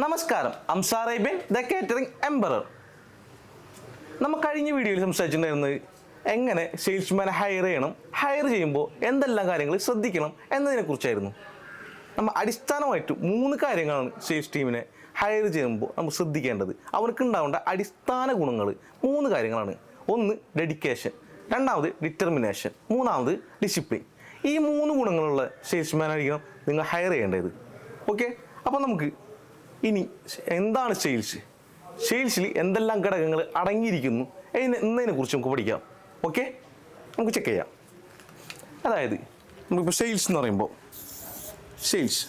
നമസ്കാരം. അംസാറേബ്യൻ the catering emperor നമ്മൾ കഴിഞ്ഞ വീഡിയോയിൽ സംസാരിച്ചിട്ടുണ്ടായിരുന്നത് എങ്ങനെ സെയിൽസ്മാനെ ഹയർ ചെയ്യണം ഹയർ ചെയ്യുമ്പോൾ എന്തെല്ലാം കാര്യങ്ങൾ ശ്രദ്ധിക്കണം എന്നതിനെ കുറിച്ചായിരുന്നു. നമ്മൾ അടിസ്ഥാനമായിട്ട് മൂന്ന് കാര്യങ്ങളാണ് സെയിൽസ് ടീമിനെ ഹയർ ചെയ്യുമ്പോൾ നമ്മൾ ശ്രദ്ധിക്കേണ്ടത്. അവർക്ക് ഉണ്ടാവേണ്ട അടിസ്ഥാന ഗുണങ്ങൾ മൂന്ന് കാര്യങ്ങളാണ്. ഒന്ന് ഡെഡിക്കേഷൻ രണ്ടാമത് ഡിറ്റർമിനേഷൻ മൂന്നാമത് ഡിസിപ്ലിൻ ഈ മൂന്ന് ഗുണങ്ങളുള്ള സെയിൽസ്മാനായിരിക്കണം നിങ്ങൾ ഹയർ ചെയ്യേണ്ടത്. ഓക്കെ അപ്പോൾ നമുക്ക് ഇനി എന്താണ് സെയിൽസ് സെയിൽസിൽ എന്തെല്ലാം ഘടകങ്ങൾ അടങ്ങിയിരിക്കുന്നു? എന്ന് എന്നതിനെ കുറിച്ച് നമുക്ക് പഠിക്കാം. ഓക്കെ നമുക്ക് ചെക്ക് ചെയ്യാം. അതായത് നമുക്കിപ്പോൾ സെയിൽസ് എന്ന് പറയുമ്പോൾ സെയിൽസ്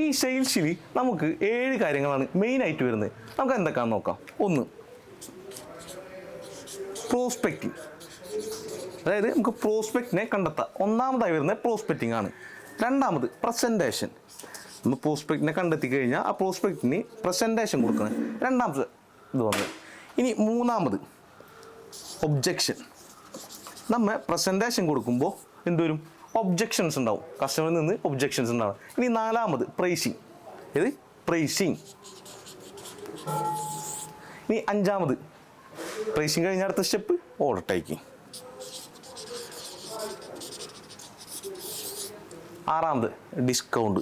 ഈ സെയിൽസിൽ നമുക്ക് ഏഴ് കാര്യങ്ങളാണ് മെയിനായിട്ട് വരുന്നത്. നമുക്ക് എന്തൊക്കെയാണെന്ന് നോക്കാം. ഒന്ന് പ്രോസ്പെക്റ്റിംഗ് അതായത് നമുക്ക് പ്രോസ്പെക്റ്റിനെ കണ്ടെത്താം. ഒന്നാമതായി വരുന്നത് പ്രോസ്പെക്റ്റിംഗ് ആണ്. രണ്ടാമത് പ്രസന്റേഷൻ നമ്മൾ പ്രോസ്പെക്റ്റിനെ കണ്ടെത്തി കഴിഞ്ഞാൽ ആ പ്രോസ്പെക്റ്റിന് പ്രസന്റേഷൻ കൊടുക്കണം. രണ്ടാമത് ഇത് പറഞ്ഞത് ഇനി മൂന്നാമത് ഒബ്ജെക്ഷൻ നമ്മൾ പ്രസന്റേഷൻ കൊടുക്കുമ്പോൾ എന്തുവരും ഒബ്ജെക്ഷൻസ് ഉണ്ടാവും. കസ്റ്റമറിൽ നിന്ന് ഒബ്ജെക്ഷൻസ് ഉണ്ടാവും. ഇനി നാലാമത് പ്രൈസിങ് ഏത്? പ്രൈസിങ് ഇനി അഞ്ചാമത് പ്രൈസിങ് കഴിഞ്ഞ അടുത്ത സ്റ്റെപ്പ് ഓർഡർ ടേക്കിംഗ് ആറാമത് ഡിസ്കൗണ്ട്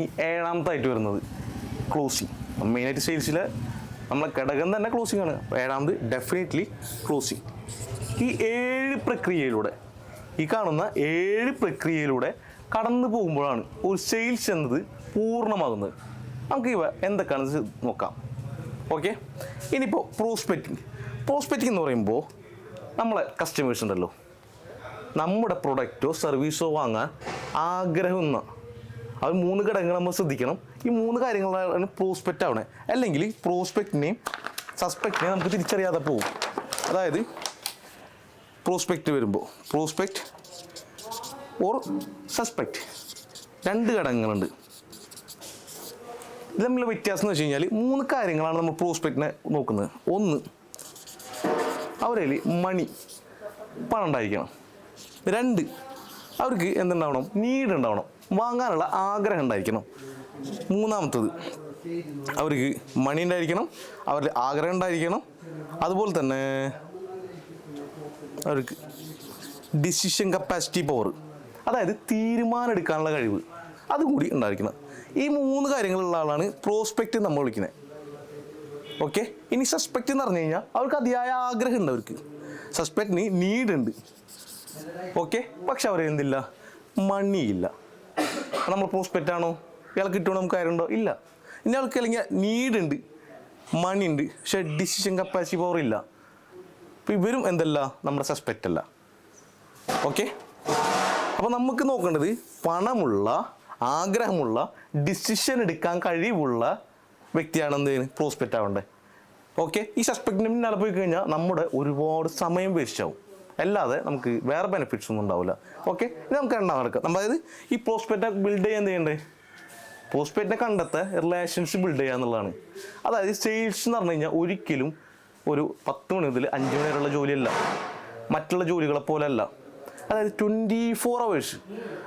ഈ ഏഴാമത്തായിട്ട് വരുന്നത് ക്ലോസിങ് മെയിനായിട്ട് സെയിൽസിൽ നമ്മളെ ഘടകം തന്നെ ക്ലോസിങ് ആണ്. ഏഴാമത് ഡെഫിനറ്റ്ലി ക്ലോസിങ് ഈ ഏഴ് പ്രക്രിയയിലൂടെ ഈ കാണുന്ന ഏഴ് പ്രക്രിയയിലൂടെ കടന്നു പോകുമ്പോഴാണ് ഒരു സെയിൽസ് എന്നത് പൂർണമാകുന്നത്. നമുക്ക് ഇവ എന്തൊക്കെയാണ് ഇത് നോക്കാം. ഓക്കെ ഇനിയിപ്പോൾ പ്രോസ്പെക്റ്റിംഗ് പ്രോസ്പെക്റ്റിംഗ് എന്ന് പറയുമ്പോൾ നമ്മളെ കസ്റ്റമേഴ്സ് ഉണ്ടല്ലോ. നമ്മുടെ പ്രൊഡക്റ്റോ സർവീസോ വാങ്ങാൻ ആഗ്രഹമെന്ന് അത് മൂന്ന് ഘടകങ്ങൾ നമ്മൾ ശ്രദ്ധിക്കണം. ഈ മൂന്ന് കാര്യങ്ങളാണ് പ്രോസ്പെക്റ്റ് ആവണേ. അല്ലെങ്കിൽ പ്രോസ്പെക്റ്റിനെയും സസ്പെക്റ്റിനെയും നമുക്ക് തിരിച്ചറിയാതെ പോകും അതായത് പ്രോസ്പെക്റ്റ് വരുമ്പോൾ പ്രോസ്പെക്റ്റ് ഓർ സസ്പെക്റ്റ് രണ്ട് ഘടകങ്ങളുണ്ട്. ഇത് തമ്മിലുള്ള വ്യത്യാസം എന്ന് വെച്ച് കഴിഞ്ഞാൽ മൂന്ന് കാര്യങ്ങളാണ് നമ്മൾ പ്രോസ്പെക്റ്റിനെ നോക്കുന്നത്. ഒന്ന് അവരിൽ മണി പണം ഉണ്ടായിരിക്കണം. രണ്ട്. അവർക്ക് എന്തുണ്ടാവണം? നീഡ് ഉണ്ടാവണം വാങ്ങാനുള്ള ആഗ്രഹം ഉണ്ടായിരിക്കണം. മൂന്നാമത്തത് അവർക്ക് മണി ഉണ്ടായിരിക്കണം അവരുടെ ആഗ്രഹം ഉണ്ടായിരിക്കണം. അതുപോലെ തന്നെ അവർക്ക് ഡിസിഷൻ കപ്പാസിറ്റി പവർ അതായത് തീരുമാനം എടുക്കാനുള്ള കഴിവ് അതുകൂടി ഉണ്ടായിരിക്കണം. ഈ മൂന്ന് കാര്യങ്ങളുള്ള ആളാണ് പ്രോസ്പെക്റ്റ് നമ്മൾ വിളിക്കുന്നത് ഓക്കെ ഇനി സസ്പെക്റ്റ് എന്ന് പറഞ്ഞു കഴിഞ്ഞാൽ അവർക്ക് അതിയായ ആഗ്രഹമുണ്ട് അവർക്ക്. സസ്പെക്റ്റിന് നീഡ് ഉണ്ട്. ഓക്കെ? പക്ഷെ അവർ എന്തില്ല? മണിയില്ല. നമ്മൾ പ്രോസ്പെക്റ്റ് ആണോ? ഇയാൾക്ക് കിട്ടുമോ നമുക്ക് കാര്യമുണ്ടോ? ഇല്ല. ഇനി ആൾക്ക് അല്ലെങ്കിൽ നീഡുണ്ട് ഉണ്ട്. മണി ഉണ്ട്. പക്ഷെ ഡിസിഷൻ കപ്പാസിറ്റി പവർ ഇല്ല. അപ്പോൾ ഇവരും എന്തല്ല? നമ്മുടെ സസ്പെക്റ്റ് അല്ല. ഓക്കെ? അപ്പോൾ നമുക്ക് നോക്കേണ്ടത് പണമുള്ള ആഗ്രഹമുള്ള ഡിസിഷൻ എടുക്കാൻ കഴിവുള്ള വ്യക്തിയാണ് എന്ത് പ്രോസ്പെക്റ്റ് ആവേണ്ടത്. ഓക്കെ? ഈ സസ്പെക്റ്റിന് പിന്നാലെ പോയി കഴിഞ്ഞാൽ നമ്മുടെ ഒരുപാട് സമയം വേസ്റ്റാവും അല്ലാതെ നമുക്ക് വേറെ ബെനിഫിറ്റ്സ് ഒന്നും ഉണ്ടാവില്ല. ഓക്കെ ഇത് നമുക്ക് രണ്ടാം നടക്കാം നമ്മൾ അതായത് ഈ പ്രോസ്പെക്റ്റ് ബിൽഡ് ചെയ്യാൻ ചെയ്യണ്ടേ? പോസ്റ്റ്പേറ്റിനെ കണ്ടെത്ത റിലേഷൻഷിപ്പ് ബിൽഡ് ചെയ്യുക എന്നുള്ളതാണ്. അതായത് സെയിൽസ് എന്ന് പറഞ്ഞു കഴിഞ്ഞാൽ ഒരിക്കലും ഒരു പത്ത് മണി മുതൽ അഞ്ച് മണി വരെയുള്ള ജോലിയല്ല. മറ്റുള്ള ജോലികളെ പോലെയല്ല. അതായത് ട്വന്റി ഫോർ അവേഴ്സ്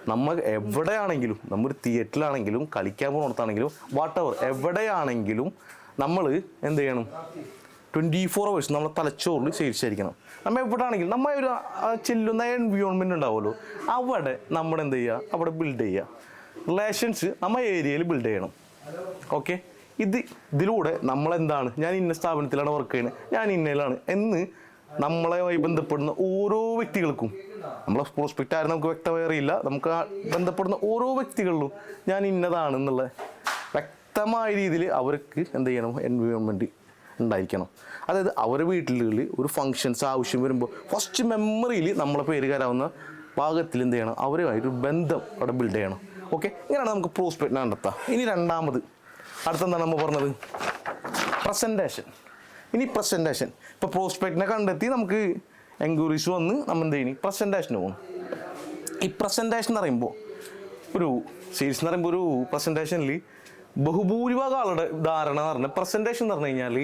നമ്മൾ എവിടെയാണെങ്കിലും നമ്മൾ തിയേറ്ററിലാണെങ്കിലും കളിക്കാൻ പോകുന്നിടത്താണെങ്കിലും വാട്ട് എവർ എവിടെയാണെങ്കിലും നമ്മൾ എന്ത് ചെയ്യണം? ട്വന്റി ഫോർ അവേഴ്സ് നമ്മളെ തലച്ചോറിൽ ശേഷിച്ചിരിക്കണം നമ്മൾ എവിടെയാണെങ്കിലും നമ്മൾ ഒരു ചെല്ലുന്ന എൻവിയോൺമെന്റ് ഉണ്ടാവുമല്ലോ. അവിടെ നമ്മൾ എന്ത് ചെയ്യുക? അവിടെ ബിൽഡ് ചെയ്യുക. റിലേഷൻസ് നമ്മൾ ഏരിയയിൽ ബിൽഡ് ചെയ്യണം. ഓക്കെ ഇത് ഇതിലൂടെ നമ്മളെന്താണ്? ഞാൻ ഇന്ന സ്ഥാപനത്തിലാണ് വർക്ക് ചെയ്യുന്നത്. ഞാൻ ഇന്നയിലാണ്. എന്ന് നമ്മളെ ബന്ധപ്പെടുന്ന ഓരോ വ്യക്തികൾക്കും നമ്മളെ പ്രോസ്പെക്റ്റ് ആരും നമുക്ക് വ്യക്തമായി അറിയില്ല. നമുക്ക് ബന്ധപ്പെടുന്ന ഓരോ വ്യക്തികളിലും ഞാൻ ഇന്നതാണെന്നുള്ള വ്യക്തമായ രീതിയിൽ അവർക്ക് എന്ത് ചെയ്യണം? എൻവയോൺമെന്റ് ഉണ്ടായിരിക്കണം. അതായത് അവരുടെ വീട്ടിൽ ഒരു ഫങ്ഷൻസ് ആവശ്യം വരുമ്പോൾ ഫസ്റ്റ് മെമ്മറിയിൽ നമ്മളെ പേര് കയറാവുന്ന ഭാഗത്തിൽ എന്ത് ചെയ്യണം? അവരുമായിട്ട് ഒരു ബന്ധം അവിടെ ബിൽഡ് ചെയ്യണം. ഓക്കെ ഇങ്ങനെയാണ് നമുക്ക് പ്രോസ്പെക്റ്റ് കണ്ടെത്താം. ഇനി രണ്ടാമത്. അടുത്തെന്താണ് നമ്മൾ പറഞ്ഞത്? പ്രസന്റേഷൻ ഇനി പ്രസന്റേഷൻ ഇപ്പോൾ പ്രോസ്പെക്റ്റിനെ കണ്ടെത്തി നമുക്ക് എൻക്വയറീസ് വന്ന് നമ്മൾ എന്ത് ചെയ്യണം? പ്രസന്റേഷന് പോകും ഈ പ്രസന്റേഷൻ എന്ന് പറയുമ്പോൾ ഒരു സെയിൽസ് എന്ന് പറയുമ്പോൾ ഒരു പ്രസന്റേഷനിൽ ബഹുഭൂരിഭാഗം ആളുടെ ധാരണ എന്ന് പറഞ്ഞാൽ പ്രസന്റേഷൻ എന്ന് പറഞ്ഞു കഴിഞ്ഞാൽ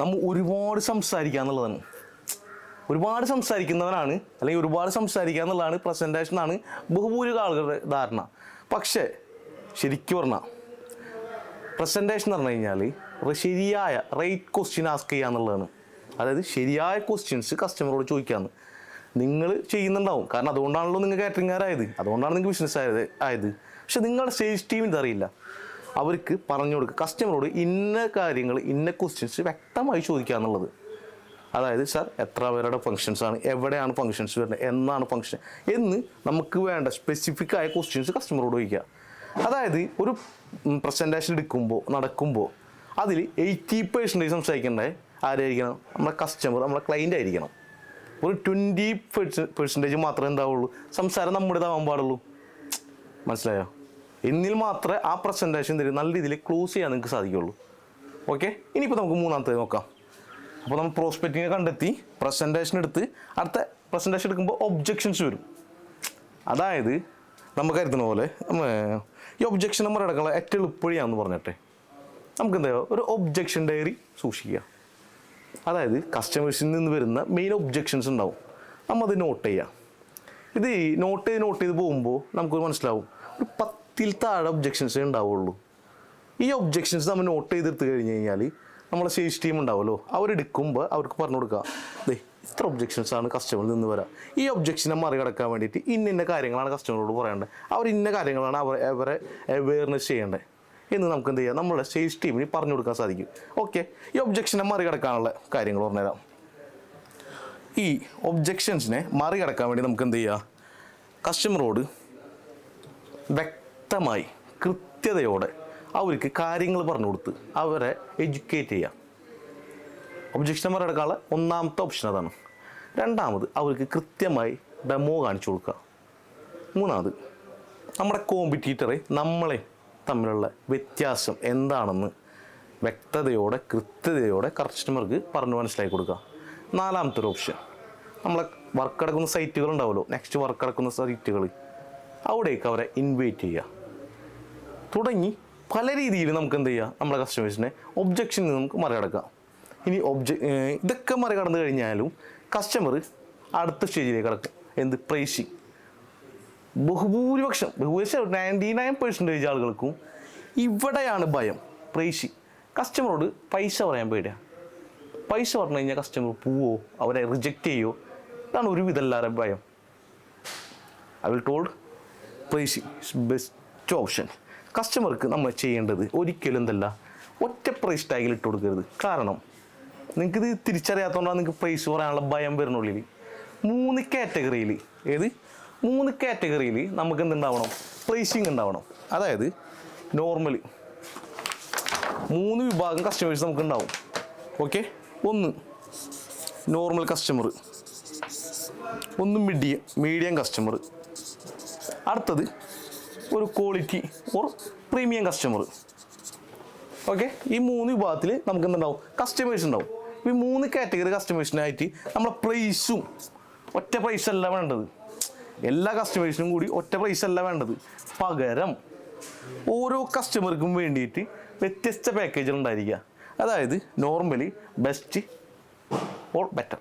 നമ്മൾ ഒരുപാട് സംസാരിക്കുക എന്നുള്ളതാണ്. ഒരുപാട് സംസാരിക്കുന്നവനാണ് അല്ലെങ്കിൽ ഒരുപാട് സംസാരിക്കുക എന്നുള്ളതാണ് പ്രസന്റേഷൻ എന്നാണ് ബഹുഭൂരിഭാഗം ആളുകളുടെ ധാരണ. പക്ഷേ ശരിക്കും പറഞ്ഞാൽ പ്രസന്റേഷൻ എന്ന് പറഞ്ഞു കഴിഞ്ഞാൽ ശരിയായ റൈറ്റ് ക്വസ്റ്റ്യൻ ആസ്ക് ചെയ്യുക എന്നുള്ളതാണ് അതായത് ശരിയായ ക്വസ്റ്റ്യൻസ് കസ്റ്റമറോട് ചോദിക്കാമെന്ന് നിങ്ങൾ ചെയ്യുന്നുണ്ടാവും. കാരണം അതുകൊണ്ടാണല്ലോ നിങ്ങൾ കാറ്ററിംഗുകാരായത്. അതുകൊണ്ടാണ് നിങ്ങൾക്ക് ബിസിനസ് ആയത് ആയത്. പക്ഷെ നിങ്ങളുടെ സെയിൽസ് ടീമിന് ഇതറിയില്ല. അവർക്ക് പറഞ്ഞു കൊടുക്കുക കസ്റ്റമറോട് ഇന്ന കാര്യങ്ങൾ ഇന്ന ക്വസ്റ്റ്യൻസ് വ്യക്തമായി ചോദിക്കുക എന്നുള്ളത്. അതായത് സാർ എത്ര പേരുടെ ഫങ്ഷൻസ് ആണ്? എവിടെയാണ് ഫങ്ഷൻസ് വരുന്നത്? എന്നാണ് ഫങ്ഷൻ എന്ന് നമുക്ക് വേണ്ട സ്പെസിഫിക് ആയ ക്വസ്റ്റ്യൻസ് കസ്റ്റമറോട് ചോദിക്കുക. അതായത് ഒരു പ്രസന്റേഷൻ എടുക്കുമ്പോൾ നടക്കുമ്പോൾ അതിൽ എയ്റ്റി പേഴ്സന്റേജ് സംസാരിക്കേണ്ടത് ആരായിരിക്കണം? നമ്മുടെ കസ്റ്റമർ നമ്മുടെ ക്ലൈന്റ് ആയിരിക്കണം. ഒരു ട്വന്റി പെർസെന്റേജ് മാത്രമേ ഉണ്ടാവുള്ളൂ സംസാരം നമ്മുടേതാവാൻ പാടുള്ളൂ. മനസ്സിലായോ? എന്നിൽ മാത്രമേ ആ പ്രസന്റേഷൻ തരും. നല്ല രീതിയിൽ ക്ലോസ് ചെയ്യാൻ നിങ്ങൾക്ക് സാധിക്കുള്ളൂ. ഓക്കെ ഇനിയിപ്പോൾ നമുക്ക് മൂന്നാമത്തെ നോക്കാം. അപ്പോൾ നമ്മൾ പ്രോസ്പെക്റ്റിനെ കണ്ടെത്തി പ്രസന്റേഷൻ എടുത്ത് അടുത്ത പ്രസന്റേഷൻ എടുക്കുമ്പോൾ ഒബ്ജെക്ഷൻസ് വരും. അതായത് നമ്മൾ കരുതുന്ന പോലെ ഈ ഒബ്ജെക്ഷൻ നമ്മൾ എടുക്കാനുള്ള ഏറ്റവും എളുപ്പഴിയാന്ന് പറഞ്ഞിട്ടെ. നമുക്ക് എന്താ ഒരു ഒബ്ജെക്ഷൻ ഡയറി സൂക്ഷിക്കുക. അതായത് കസ്റ്റമേഴ്സിൽ നിന്ന് വരുന്ന മെയിൻ ഒബ്ജെക്ഷൻസ് ഉണ്ടാവും. നമ്മൾ അത് നോട്ട് ചെയ്യാം. ഇത് നോട്ട് ചെയ്ത് നോട്ട് ചെയ്ത് പോകുമ്പോൾ നമുക്ക് മനസ്സിലാവും. ഒരു പത്തിൽ താഴെ ഒബ്ജെക്ഷൻസേ ഉണ്ടാവുള്ളൂ. ഈ ഒബ്ജെക്ഷൻസ് നമ്മൾ നോട്ട് ചെയ്തെടുത്ത് കഴിഞ്ഞ് കഴിഞ്ഞാൽ നമ്മളെ സെയിൽസ് ടീം ഉണ്ടാവുമല്ലോ അവരെടുക്കുമ്പോൾ അവർക്ക് പറഞ്ഞു കൊടുക്കുക. ദേ ഇത്ര ഒബ്ജെക്ഷൻസ് ആണ് കസ്റ്റമറിൽ നിന്ന് വരാം. ഈ ഒബ്ജെക്ഷനെ മറികടക്കാൻ വേണ്ടിയിട്ട് ഇന്ന ഇന്ന കാര്യങ്ങളാണ് കസ്റ്റമറോട് പറയേണ്ടത് അവർ ഇന്ന കാര്യങ്ങളാണ് അവർ അവരെ അവയർനെസ് ചെയ്യേണ്ടത് എന്ന് നമുക്ക് എന്ത് ചെയ്യാം നമ്മുടെ സെയിൽസ് ടീമിന് പറഞ്ഞു കൊടുക്കാൻ സാധിക്കും. ഓക്കെ ഈ ഒബ്ജെക്ഷനെ മറികടക്കാനുള്ള കാര്യങ്ങൾ പറഞ്ഞുതരാം. ഈ ഒബ്ജെക്ഷൻസിനെ മറികടക്കാൻ വേണ്ടി നമുക്ക് എന്ത് ചെയ്യാം? കസ്റ്റമറോട് വ്യക്തമായി കൃത്യതയോടെ അവർക്ക് കാര്യങ്ങൾ പറഞ്ഞു കൊടുത്ത് അവരെ എഡ്യൂക്കേറ്റ് ചെയ്യാം. ഒബ്ജക്ഷൻ മറികടക്കാനുള്ള ഒന്നാമത്തെ ഓപ്ഷൻ അതാണ്. രണ്ടാമത് അവർക്ക് കൃത്യമായി ഡെമോ കാണിച്ചു കൊടുക്കുക. മൂന്നാമത് നമ്മുടെ കോമ്പറ്റീറ്ററെ നമ്മളെ തമ്മിലുള്ള വ്യത്യാസം എന്താണെന്ന് വ്യക്തതയോടെ കൃത്യതയോടെ കസ്റ്റമർക്ക് പറഞ്ഞു മനസ്സിലാക്കി കൊടുക്കുക നാലാമത്തെ ഒരു ഓപ്ഷൻ നമ്മളെ വർക്ക് അടക്കുന്ന സൈറ്റുകൾ ഉണ്ടാവുമല്ലോ നെക്സ്റ്റ് വർക്ക് അടക്കുന്ന സൈറ്റുകൾ അവിടേക്ക് അവരെ ഇൻവൈറ്റ് ചെയ്യുക. തുടങ്ങി പല രീതിയിൽ നമുക്ക് എന്ത് ചെയ്യാം? നമ്മുടെ കസ്റ്റമേഴ്സിനെ ഒബ്ജക്ഷനിൽ നമുക്ക് മറികടക്കാം. ഇനി ഒബ്ജ ഇതൊക്കെ മറികടന്നു കഴിഞ്ഞാലും കസ്റ്റമർ അടുത്ത സ്റ്റേജിലേക്ക് കടക്കും. എന്ത്? പ്രൈസിങ് ബഹുഭൂരിപക്ഷം ബഹുഭൂരിപക്ഷം നയന്റി നയൻ പെർസെന്റേജ് ആളുകൾക്കും ഇവിടെയാണ് ഭയം. പ്രൈസിങ് കസ്റ്റമറോട് പൈസ പറയാൻ പേടിയാണ് പൈസ പറഞ്ഞു കഴിഞ്ഞാൽ കസ്റ്റമർ പോവോ അവരെ റിജക്റ്റ് ചെയ്യോ? ഇതാണ് ഒരുവിധം എല്ലാവരും ഭയം I will told pricing best option കസ്റ്റമർക്ക് നമ്മൾ ചെയ്യേണ്ടത് ഒരിക്കലും എന്തല്ല ഒറ്റ പ്രൈസ് ടാഗിൽ ഇട്ട് കൊടുക്കരുത്. കാരണം നിങ്ങൾക്കിത് തിരിച്ചറിയാത്തതുകൊണ്ടാണ് നിങ്ങൾക്ക് പ്രൈസ് പറയാനുള്ള ഭയം വരുന്നുള്ളിൽ മൂന്ന് കാറ്റഗറിയിൽ ഏത്? മൂന്ന് കാറ്റഗറിയിൽ നമുക്ക് എന്തുണ്ടാവണം? പ്രൈസിങ് ഉണ്ടാവണം. അതായത് നോർമലി മൂന്ന് വിഭാഗം കസ്റ്റമേഴ്സ് നമുക്ക് ഉണ്ടാവും. ഓക്കെ ഒന്ന് നോർമൽ കസ്റ്റമർ ഒന്ന് മീഡിയം മീഡിയം കസ്റ്റമർ അടുത്തത് ഒരു quality or premium customer okay ഈ മൂന്ന് വിഭാഗത്തിൽ നമുക്ക് എന്തുണ്ടാവും? കസ്റ്റമേഴ്സ് ഉണ്ടാവും. ഈ മൂന്ന് കാറ്റഗറി കസ്റ്റമേഴ്സിനായിട്ട് നമ്മളെ പ്രൈസും ഒറ്റ പ്രൈസല്ല വേണ്ടത്. എല്ലാ കസ്റ്റമേഴ്സിനും കൂടി ഒറ്റ പ്രൈസ് അല്ല വേണ്ടത്. പകരം ഓരോ കസ്റ്റമർക്കും വേണ്ടിയിട്ട് വ്യത്യസ്ത പാക്കേജുകൾ ഉണ്ടായിരിക്കുക. അതായത് നോർമലി ബെസ്റ്റ് ഓർ ബെറ്റർ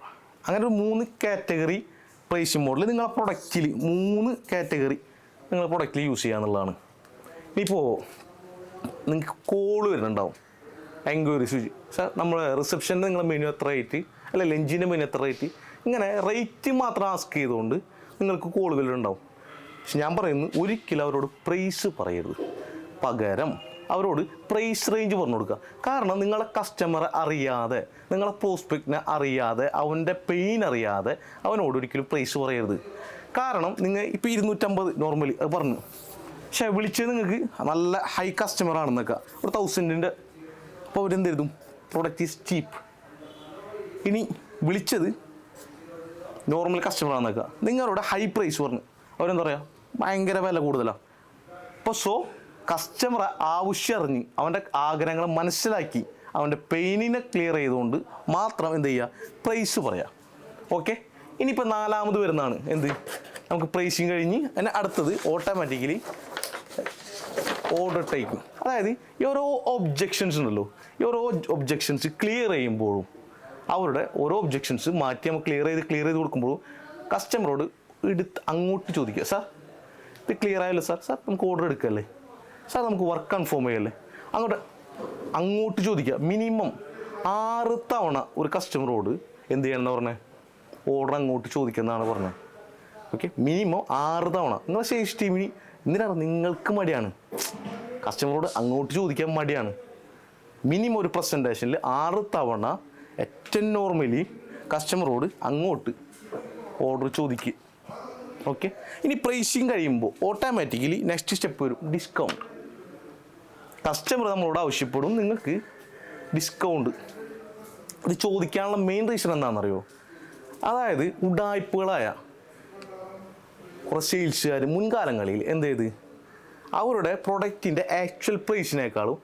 അങ്ങനെ ഒരു മൂന്ന് കാറ്റഗറി പ്രൈസിംഗ് മോഡൽ നിങ്ങളുടെ പ്രൊഡക്റ്റിൽ മൂന്ന് കാറ്റഗറി നിങ്ങളെ പ്രൊഡക്റ്റിൽ യൂസ് ചെയ്യുക എന്നുള്ളതാണ്. ഇനിയിപ്പോൾ നിങ്ങൾക്ക് കോൾ വരുന്നുണ്ടാവും. എൻക്വയറി സൂചി സാർ നമ്മൾ റിസപ്ഷന്റെ നിങ്ങളുടെ മെനു എത്ര റേറ്റ് അല്ല ലഞ്ചിന്റെ മെനു എത്ര റേറ്റ് ഇങ്ങനെ റേറ്റ് മാത്രം ആസ്ക് ചെയ്തുകൊണ്ട് നിങ്ങൾക്ക് കോളുകൾ ഉണ്ടാവും പക്ഷെ ഞാൻ പറയുന്നു ഒരിക്കലും അവരോട് പ്രൈസ് പറയരുത്. പകരം അവരോട് പ്രൈസ് റേഞ്ച് പറഞ്ഞു കൊടുക്കുക. കാരണം നിങ്ങളെ കസ്റ്റമറെ അറിയാതെ നിങ്ങളെ പ്രോസ്പെക്റ്റിനെ അറിയാതെ അവന്റെ പെയിൻ അറിയാതെ അവനോട് ഒരിക്കലും പ്രൈസ് പറയരുത്. കാരണം നിങ്ങൾ ഇപ്പോൾ ഇരുന്നൂറ്റമ്പത് നോർമലി അത് പറഞ്ഞു. പക്ഷേ വിളിച്ചത് നിങ്ങൾക്ക് നല്ല ഹൈ കസ്റ്റമർ ആണെന്നൊക്കെ ഒരു തൗസൻഡിന്റെ അപ്പോൾ അവരെന്ത് പ്രൊഡക്റ്റ് ഈസ് ചീപ്പ് ഇനി വിളിച്ചത് നോർമൽ കസ്റ്റമർ നിൽക്കുക നിങ്ങളുടെ ഹൈ പ്രൈസ് പറഞ്ഞ്. അവരെന്താ പറയുക ഭയങ്കര വില കൂടുതലാണ് അപ്പോൾ സോ കസ്റ്റമർ ആവശ്യം അറിഞ്ഞ് അവന്റെ ആഗ്രഹങ്ങൾ മനസ്സിലാക്കി അവന്റെ പെയിനിനെ ക്ലിയർ ചെയ്തുകൊണ്ട് മാത്രം എന്ത് ചെയ്യുക പ്രൈസ് പറയാം. ഓക്കെ ഇനിയിപ്പോൾ നാലാമത് വരുന്നതാണ്. എന്ത്? നമുക്ക് പ്രൈസിങ് കഴിഞ്ഞ് അതിന് അടുത്തത് ഓട്ടോമാറ്റിക്കലി ഓർഡർ ടൈപ്പ് അതായത് ഈ ഓരോ ഒബ്ജെക്ഷൻസ് ഉണ്ടല്ലോ. ഈ ഓരോ ഒബ്ജെക്ഷൻസ് ക്ലിയർ ചെയ്യുമ്പോഴും അവരുടെ ഓരോ ഒബ്ജെക്ഷൻസ് മാറ്റി നമ്മൾ ക്ലിയർ ചെയ്ത് ക്ലിയർ ചെയ്ത് കൊടുക്കുമ്പോൾ കസ്റ്റമറോട് എടുത്ത് അങ്ങോട്ട് ചോദിക്കുക സാർ ഇത് ക്ലിയർ ആയല്ലോ സാർ സാർ നമുക്ക് ഓർഡർ എടുക്കല്ലേ? സാർ നമുക്ക് വർക്ക് കൺഫേം ചെയ്യല്ലേ? അങ്ങോട്ട് അങ്ങോട്ട് ചോദിക്കുക. മിനിമം ആറ് തവണ ഒരു കസ്റ്റമറോട് എന്ത് ചെയ്യണമെന്ന് പറഞ്ഞേ? ഓർഡർ അങ്ങോട്ട് ചോദിക്കുന്നതാണ് പറഞ്ഞത് ഓക്കെ മിനിമം ആറ് തവണ. നിങ്ങളെ ശേഷി ടീമിന് എന്തിനാണ് നിങ്ങൾക്ക് മടിയാണ്. കസ്റ്റമറോട് അങ്ങോട്ട് ചോദിക്കാൻ മടിയാണ്. മിനിമം ഒരു പ്രസന്റേഷനിൽ ആറ് തവണ ഏറ്റവും നോർമലി കസ്റ്റമറോട് അങ്ങോട്ട് ഓർഡർ ചോദിക്കുക ഓക്കെ ഇനി പ്രൈസിങ് കഴിയുമ്പോൾ ഓട്ടോമാറ്റിക്കലി നെക്സ്റ്റ് സ്റ്റെപ്പ് വരും. ഡിസ്കൗണ്ട് കസ്റ്റമർ നമ്മളോട് ആവശ്യപ്പെടും. നിങ്ങൾക്ക് ഡിസ്കൗണ്ട് ഇത് ചോദിക്കാനുള്ള മെയിൻ റീസൺ എന്താണെന്നറിയോ? അതായത് ഉഡായ്പകളായ കുറച്ച് സെയിൽസുകാർ മുൻകാലങ്ങളിൽ എന്ത് ചെയ്ത് അവരുടെ പ്രൊഡക്റ്റിന്റെ ആക്ച്വൽ പ്രൈസിനേക്കാളും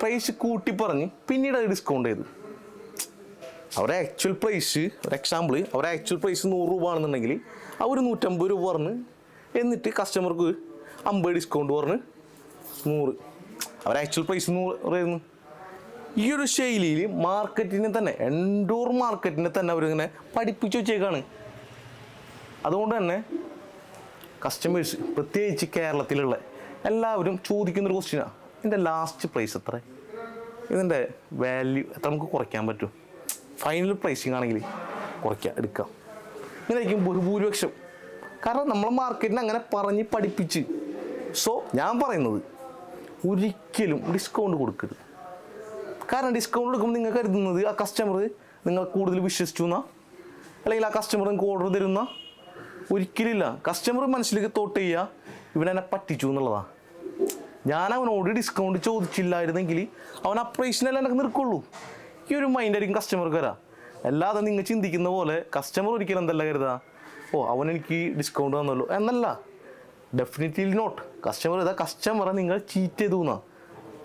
പ്രൈസ് കൂട്ടി പറഞ്ഞ് പിന്നീട് അത് ഡിസ്കൗണ്ട് ചെയ്തു. അവരുടെ ആക്ച്വൽ പ്രൈസ് ഒരു എക്സാമ്പിൾ അവരുടെ ആക്ച്വൽ പ്രൈസ് നൂറ് രൂപ ആണെന്നുണ്ടെങ്കിൽ അവർ നൂറ്റമ്പത് രൂപ പറഞ്ഞ് എന്നിട്ട് കസ്റ്റമർക്ക് അമ്പത് ഡിസ്കൗണ്ട് പറഞ്ഞ് നൂറ്. അവരുടെ ആക്ച്വൽ പ്രൈസ് നൂറായിരുന്നു ഈ ഒരു ശൈലിയിൽ മാർക്കറ്റിനെ തന്നെ എൻഡോർ മാർക്കറ്റിനെ തന്നെ അവരിങ്ങനെ പഠിപ്പിച്ച് വെച്ചേക്കാണ്. അതുകൊണ്ട് തന്നെ കസ്റ്റമേഴ്സ് പ്രത്യേകിച്ച് കേരളത്തിലുള്ള എല്ലാവരും ചോദിക്കുന്നൊരു ക്വസ്റ്റ്യനാണ് ഇതിന്റെ ലാസ്റ്റ് പ്രൈസ് എത്ര ഇതിന്റെ വാല്യൂ എത്ര നമുക്ക് കുറയ്ക്കാൻ പറ്റും? ഫൈനൽ പ്രൈസിങ് ആണെങ്കിൽ കുറയ്ക്കുക എടുക്കാം. ഇങ്ങനെയായിരിക്കും ബഹുഭൂരിപക്ഷം. കാരണം നമ്മൾ മാർക്കറ്റിന് അങ്ങനെ പറഞ്ഞ് പഠിപ്പിച്ച്. സോ ഞാൻ പറയുന്നത് ഒരിക്കലും ഡിസ്കൗണ്ട് കൊടുക്കരുത്. കാരണം ഡിസ്കൗണ്ട് കൊടുക്കുമ്പോൾ നിങ്ങൾ കരുതുന്നത് ആ കസ്റ്റമർ നിങ്ങൾ കൂടുതൽ വിശ്വസിച്ചു എന്നാ? അല്ലെങ്കിൽ ആ കസ്റ്റമർ നിങ്ങൾക്ക് ഓർഡർ തരുന്ന? ഒരിക്കലില്ല. കസ്റ്റമർ മനസ്സിലേക്ക് തോട്ട് ചെയ്യുക ഇവനെന്നെ പറ്റിച്ചു എന്നുള്ളതാണ് ഞാൻ അവനോട് ഡിസ്കൗണ്ട് ചോദിച്ചില്ലായിരുന്നെങ്കിൽ അവൻ ആ പ്രൈസിനെല്ലാം എനിക്ക് നിൽക്കുള്ളൂ ഈ ഒരു മൈൻഡായിരിക്കും കസ്റ്റമർക്ക് വരാം അല്ലാതെ നിങ്ങൾ ചിന്തിക്കുന്ന പോലെ കസ്റ്റമർ ഒരിക്കലും എന്തല്ല കരുതാ. ഓ അവൻ എനിക്ക് ഡിസ്കൗണ്ട് തന്നല്ലോ. എന്നല്ല. ഡെഫിനറ്റ്ലി നോട്ട് കസ്റ്റമർ ഇതാ കസ്റ്റമറെ നിങ്ങൾ ചീറ്റ് ചെയ്തു എന്നാ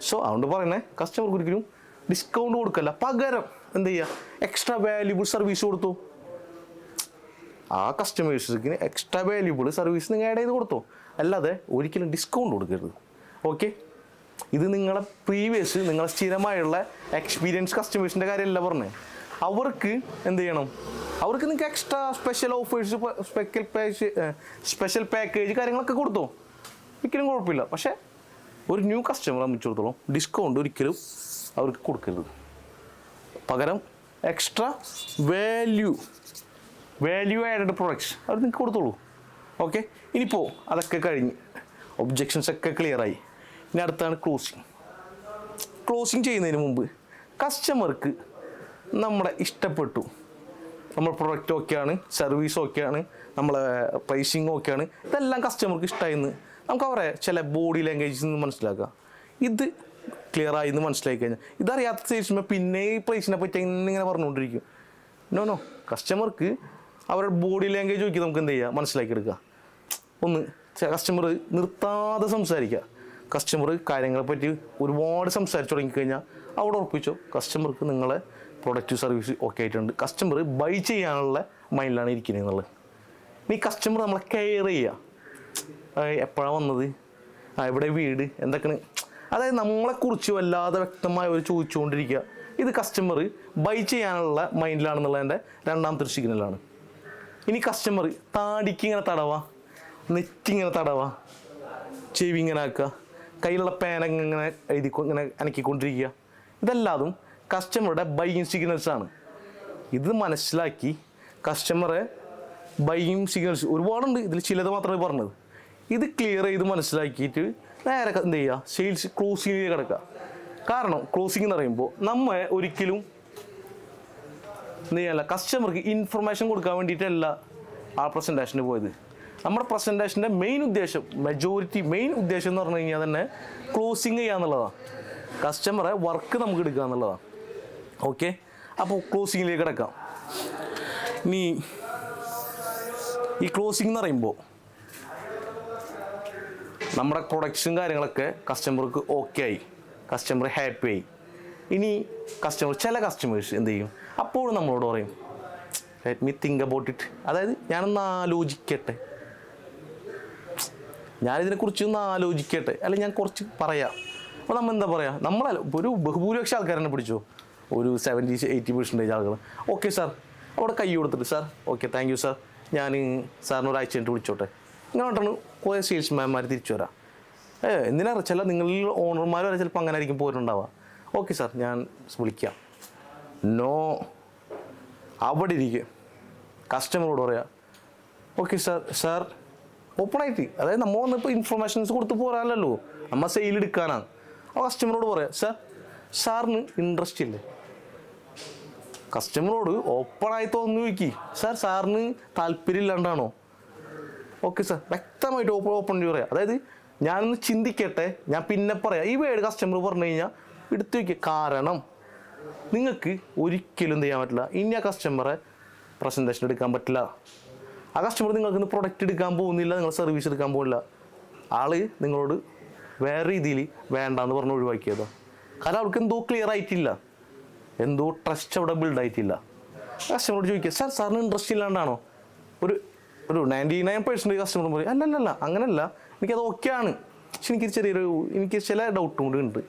സോ അതുകൊണ്ട് പറയണേ കസ്റ്റമർക്ക് ഒരിക്കലും ഡിസ്കൗണ്ട് കൊടുക്കല്ല. പകരം എന്ത് ചെയ്യുക എക്സ്ട്രാ വാല്യുബിൾ സർവീസ് കൊടുത്തു. ആ കസ്റ്റമേഴ്സിന് എക്സ്ട്രാ വാല്യുബിൾ സർവീസ് നിങ്ങൾ ആഡ് ചെയ്ത് കൊടുത്തു. അല്ലാതെ ഒരിക്കലും ഡിസ്കൗണ്ട് കൊടുക്കരുത്. ഓക്കെ ഇത് നിങ്ങളെ പ്രീവിയസ് നിങ്ങളെ സ്ഥിരമായുള്ള എക്സ്പീരിയൻസ് കസ്റ്റമേഴ്സിന്റെ കാര്യമല്ല പറഞ്ഞത് അവർക്ക് എന്ത് ചെയ്യണം? അവർക്ക് നിങ്ങൾക്ക് extra special offers special package special package കാര്യങ്ങളൊക്കെ കൊടുത്തോ. ഒരിക്കലും കുഴപ്പമില്ല. പക്ഷേ ഒരു ന്യൂ കസ്റ്റമർ സംബന്ധിച്ചിടത്തോളം ഡിസ്കൗണ്ട് ഒരിക്കലും അവർക്ക് കൊടുക്കരുത്. പകരം extra value value added products അവർ നിങ്ങൾക്ക് കൊടുത്തോളൂ. ഓക്കെ ഇനിയിപ്പോൾ അതൊക്കെ കഴിഞ്ഞ് ഒബ്ജെക്ഷൻസ് ഒക്കെ ക്ലിയറായി ഇനി അടുത്താണ് ക്ലോസിങ് ക്ലോസിങ് ചെയ്യുന്നതിന് മുമ്പ് കസ്റ്റമർക്ക് നമ്മളെ ഇഷ്ടപ്പെട്ടു. നമ്മൾ പ്രൊഡക്റ്റ് ഓക്കെയാണ് സർവീസ് ഓക്കെയാണ് നമ്മളെ പ്രൈസിങ് ഓക്കെയാണ് ഇതെല്ലാം കസ്റ്റമർക്ക് ഇഷ്ടമായിന്ന് നമുക്ക് അവരെ ചില ബോഡി ലാംഗ്വേജിൽ നിന്ന് മനസ്സിലാക്കുക ഇത് ക്ലിയർ ആയി എന്ന് മനസ്സിലാക്കി കഴിഞ്ഞാൽ ഇതറിയാത്ത ചേച്ചുമ്പോൾ പിന്നെ ഈ പ്രൈസിനെ പറ്റി ഇങ്ങനെ ഇങ്ങനെ പറഞ്ഞുകൊണ്ടിരിക്കും നോ നോ കസ്റ്റമർക്ക് അവരുടെ ബോഡി ലാംഗ്വേജ് നോക്കി നമുക്ക് എന്ത് ചെയ്യുക മനസ്സിലാക്കിയെടുക്കുക ഒന്ന് കസ്റ്റമർ നിർത്താതെ സംസാരിക്കുക. കസ്റ്റമർ കാര്യങ്ങളെ പറ്റി ഒരുപാട് സംസാരിച്ചു തുടങ്ങിക്കഴിഞ്ഞാൽ അവിടെ ഉറപ്പിച്ചോ കസ്റ്റമർക്ക് നിങ്ങളെ പ്രൊഡക്റ്റ് സർവീസ് ഒക്കെ ആയിട്ടുണ്ട്. കസ്റ്റമർ ബൈ ചെയ്യാനുള്ള മൈൻഡിലാണ് ഇരിക്കുന്നത് എന്നുള്ളത്. ഇനി കസ്റ്റമർ നമ്മളെ കെയർ ചെയ്യുക എപ്പോഴാണ് വന്നത്? ആ എവിടെ വീട്? എന്തൊക്കെയാണ്? അതായത് നമ്മളെക്കുറിച്ച് വല്ലാതെ വ്യക്തമായി അവർ ചോദിച്ചുകൊണ്ടിരിക്കുക. ഇത് കസ്റ്റമർ ബൈ ചെയ്യാനുള്ള മൈൻഡിലാണെന്നുള്ളതിന്റെ രണ്ടാമത്തെ ഒരു സിഗ്നലാണ് ഇനി കസ്റ്റമർ താടിക്ക് ഇങ്ങനെ തടവാ നെറ്റിങ്ങനെ തടവാ ചെവി ഇങ്ങനെ ആക്കുക. കയ്യിലുള്ള പേന ഇങ്ങനെ എഴുതി ഇങ്ങനെ അനക്കിക്കൊണ്ടിരിക്കുക. ഇതെല്ലാതും കസ്റ്റമറുടെ ബൈയിങ് ആണ്. ഇത് മനസ്സിലാക്കി കസ്റ്റമറെ ബൈയിങ് സിഗ്നൽസ് ഒരുപാടുണ്ട്. ഇതിൽ ചിലത് മാത്രമേ പറഞ്ഞത്. ഇത് ക്ലിയർ ചെയ്ത് മനസ്സിലാക്കിയിട്ട് നേരെ എന്ത് ചെയ്യുക? സെയിൽസ് ക്ലോസിങ്ങിലേക്ക് കിടക്കുക. കാരണം ക്ലോസിംഗ് എന്ന് പറയുമ്പോൾ നമ്മൾ ഒരിക്കലും എന്ത് ചെയ്യാനല്ല കസ്റ്റമർക്ക് ഇൻഫർമേഷൻ കൊടുക്കാൻ വേണ്ടിയിട്ടല്ല ആ പ്രസന്റേഷന് പോയത്. നമ്മുടെ പ്രസന്റേഷന്റെ മെയിൻ ഉദ്ദേശം മെജോറിറ്റി മെയിൻ ഉദ്ദേശം എന്ന് പറഞ്ഞു കഴിഞ്ഞാൽ തന്നെ ക്ലോസിങ് ചെയ്യുക എന്നുള്ളതാണ് കസ്റ്റമറെ വർക്ക് നമുക്ക് എടുക്കുക എന്നുള്ളതാണ് ഓക്കെ അപ്പോൾ ക്ലോസിങ്ങിലേക്ക് കിടക്കാം. ഇനി ഈ ക്ലോസിംഗ് എന്ന് പറയുമ്പോൾ നമ്മുടെ പ്രൊഡക്ട്സും കാര്യങ്ങളൊക്കെ കസ്റ്റമർക്ക് ഓക്കെ ആയി. കസ്റ്റമർ ഹാപ്പി ആയി. ഇനി കസ്റ്റമർ ചില കസ്റ്റമേഴ്സ് എന്ത് ചെയ്യും? അപ്പോഴും നമ്മളോട് പറയും let me think about it അതായത് ഞാനൊന്ന് ആലോചിക്കട്ടെ. ഞാനിതിനെക്കുറിച്ച് ഒന്ന് ആലോചിക്കട്ടെ. അല്ലെങ്കിൽ ഞാൻ കുറച്ച് പറയാം. അപ്പോൾ നമ്മൾ എന്താ പറയുക നമ്മൾ ഒരു ബഹുഭൂരിപക്ഷം ആൾക്കാരെന്നെ പിടിച്ചോ? ഒരു സെവന്റി എയ്റ്റി പെർസെന്റേജ് ആളുകൾ ഓക്കെ സാർ അവിടെ കൈ കൊടുത്തിട്ട് sir okay thank you sir ഞാൻ സാറിന് ഒരാഴ്ച കഴിഞ്ഞിട്ട് വിളിച്ചോട്ടെ. ഇങ്ങനെ പറഞ്ഞിട്ടാണ് കുറേ സെയിൽസ്മാൻമാർ തിരിച്ചു വരാം. ഏ എന്തിനാ? ചില നിങ്ങളിൽ ഓണർമാർ വരെ ചിലപ്പോൾ അങ്ങനെ ആയിരിക്കും പോയിട്ടുണ്ടാവുക ഓക്കെ സാർ ഞാൻ വിളിക്കാം. നോ അവിടെ ഇരിക്കുക കസ്റ്റമറോട് പറയാം. ഓക്കെ സാർ സാർ ഓപ്പണായിട്ട് അതായത് നമ്മൾ വന്നിപ്പോൾ ഇൻഫർമേഷൻസ് കൊടുത്ത് പോരാനല്ലോ നമ്മൾ സെയിൽ എടുക്കാനാണ്. ആ കസ്റ്റമറോട് പറയാം സാർ സാറിന് ഇൻട്രസ്റ്റ് ഇല്ലേ? കസ്റ്റമറോട് ഓപ്പണായി തോന്നി നോക്കി സാർ സാറിന് താല്പര്യം ഇല്ലാണ്ടാണോ ഓക്കെ സാർ വ്യക്തമായിട്ട് ഓപ്പൺ ഓപ്പൺ പറയാം. അതായത് ഞാനൊന്ന് ചിന്തിക്കട്ടെ. ഞാൻ പിന്നെ പറയാം. ഈ വേർഡ് കസ്റ്റമർ പറഞ്ഞു കഴിഞ്ഞാൽ എടുത്തു വയ്ക്കുക കാരണം നിങ്ങൾക്ക് ഒരിക്കലും ചെയ്യാൻ പറ്റില്ല. ഇനി ആ കസ്റ്റമറെ പ്രസന്റേഷൻ എടുക്കാൻ പറ്റില്ല. ആ കസ്റ്റമർ നിങ്ങൾക്ക് പ്രൊഡക്റ്റ് എടുക്കാൻ പോകുന്നില്ല നിങ്ങൾ സർവീസ് എടുക്കാൻ പോകുന്നില്ല. ആൾ നിങ്ങളോട് വേറെ രീതിയിൽ വേണ്ടാന്ന് പറഞ്ഞ് ഒഴിവാക്കിയതാ. കാരണം അവർക്ക് എന്തോ ക്ലിയർ ആയിട്ടില്ല. എന്തോ ട്രസ്റ്റ് അവിടെ ബിൽഡ് ആയിട്ടില്ല. കസ്റ്റമറോട് ചോദിക്കുക സാർ സാറിന് ഇൻട്രസ്റ്റ് ഇല്ലാണ്ടാണോ? ഒരു ഒരു നയന്റി നയൻ പെർസെന്റ് കസ്റ്റമർ പറയും അല്ലല്ല അങ്ങനല്ല. എനിക്കത് ഓക്കെ ആണ്. പക്ഷെ എനിക്ക് ചെറിയൊരു എനിക്ക് ചില ഡൗട്ടും കൂടി ഉണ്ട്.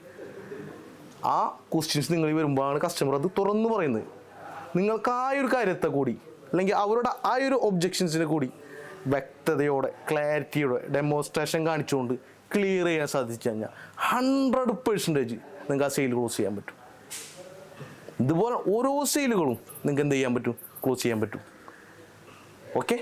ആ ക്വസ്റ്റ്യൻസ് നിങ്ങൾ വരുമ്പോഴാണ് കസ്റ്റമർ അത് തുറന്നു പറയുന്നത്. നിങ്ങൾക്ക് ആ ഒരു കാര്യത്തെ കൂടി. അല്ലെങ്കിൽ അവരുടെ ആ ഒരു ഒബ്ജെക്ഷൻസിനെ കൂടി വ്യക്തതയോടെ ക്ലാരിറ്റിയോടെ ഡെമോൺസ്ട്രേഷൻ കാണിച്ചുകൊണ്ട് ക്ലിയർ ചെയ്യാൻ സാധിച്ചു കഴിഞ്ഞാൽ ഹൺഡ്രഡ് പെർസെന്റേജ് നിങ്ങൾക്ക് ആ സെയിൽ ക്ലോസ് ചെയ്യാൻ പറ്റും. ഇതുപോലെ ഓരോ സെയിലുകളും നിങ്ങൾക്ക് എന്ത് ചെയ്യാൻ പറ്റും? ക്ലോസ് ചെയ്യാൻ പറ്റും. ഓക്കെ